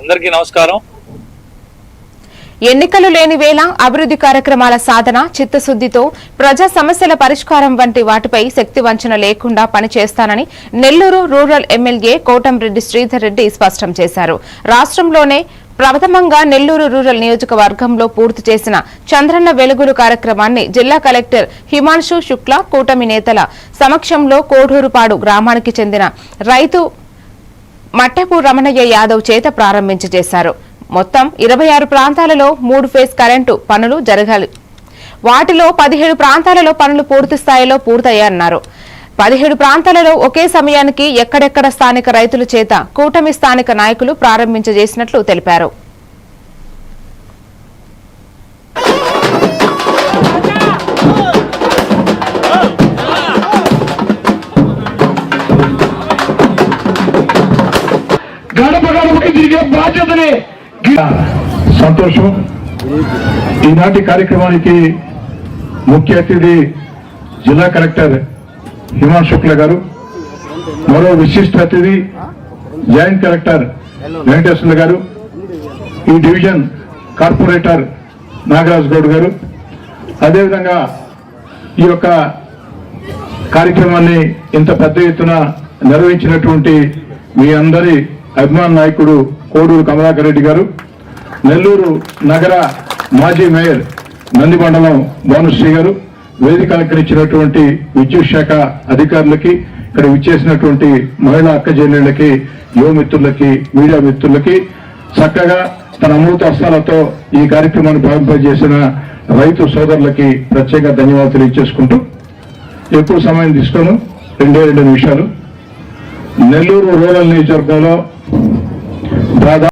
అందరికీ నమస్కారం. ఎన్నికలు లేని వేళ అభివృద్ధి కార్యక్రమాల సాధన చిత్తశుద్దితో ప్రజా సమస్యల పరిష్కారం వంటి వాటిపై శక్తి వంచన లేకుండా పనిచేస్తానని నెల్లూరు రూరల్ ఎమ్మెల్యే కోటంరెడ్డి శ్రీధర్ రెడ్డి స్పష్టం చేశారు. రాష్ట్రంలోనే ప్రథమంగా నెల్లూరు రూరల్ నియోజకవర్గంలో పూర్తి చేసిన చంద్రన్న వెలుగులు కార్యక్రమాన్ని జిల్లా కలెక్టర్ హిమాంశు శుక్లా కూటమి నేతల సమక్షంలో కోడూరుపాడు గ్రామానికి చెందిన రైతు మట్టపు రమణయ్య యాదవ్ చేత ప్రారంభించజేశారు. మొత్తం ఇరవై ఆరు ప్రాంతాలలో మూడు ఫేజ్ కరెంటు పనులు జరగాలి. వాటిలో పదిహేడు ప్రాంతాలలో పనులు పూర్తి స్థాయిలో పూర్తయ్యాయన్నారు. పదిహేడు ప్రాంతాలలో ఒకే సమయానికి ఎక్కడెక్కడ స్థానిక రైతుల చేత కూటమి స్థానిక నాయకులు ప్రారంభించజేసినట్లు తెలిపారు. గడప గడపకి తిరిగే బాధ్యతని సంతోషం. ఈనాటి కార్యక్రమానికి ముఖ్య అతిథి జిల్లా కలెక్టర్ హిమాన్ శుక్ల గారు మరో విశిష్ట అతిథి జాయింట్ కలెక్టర్ వెంకటేశ్వర్ల గారు ఈ డివిజన్ కార్పొరేటర్ నాగరాజ్ గౌడ్ గారు. అదేవిధంగా ఈ యొక్క కార్యక్రమాన్ని ఇంత పెద్ద ఎత్తున నిర్వహించినటువంటి మీ అందరి అభిమాన నాయకుడు కోడూరు కమలాకర్ రెడ్డి గారు నెల్లూరు నగర మాజీ మేయర్ నందిమండలం భానుశ్రీ గారు వేదిక అలంకరించినటువంటి విద్యుత్ శాఖ అధికారులకి ఇక్కడ విచ్చేసినటువంటి మహిళా అక్క యువమిత్రులకి మీడియా మిత్రులకి చక్కగా తన అమృత హస్తాలతో ఈ కార్యక్రమాన్ని ప్రారంభింపజేసిన రైతు సోదరులకి ప్రత్యేక ధన్యవాదాలు తెలియజేసుకుంటూ ఎక్కువ సమయం తీసుకోను. రెండే రెండు నిమిషాలు. నెల్లూరు రూరల్ నియోజకవర్గంలో దాదాపు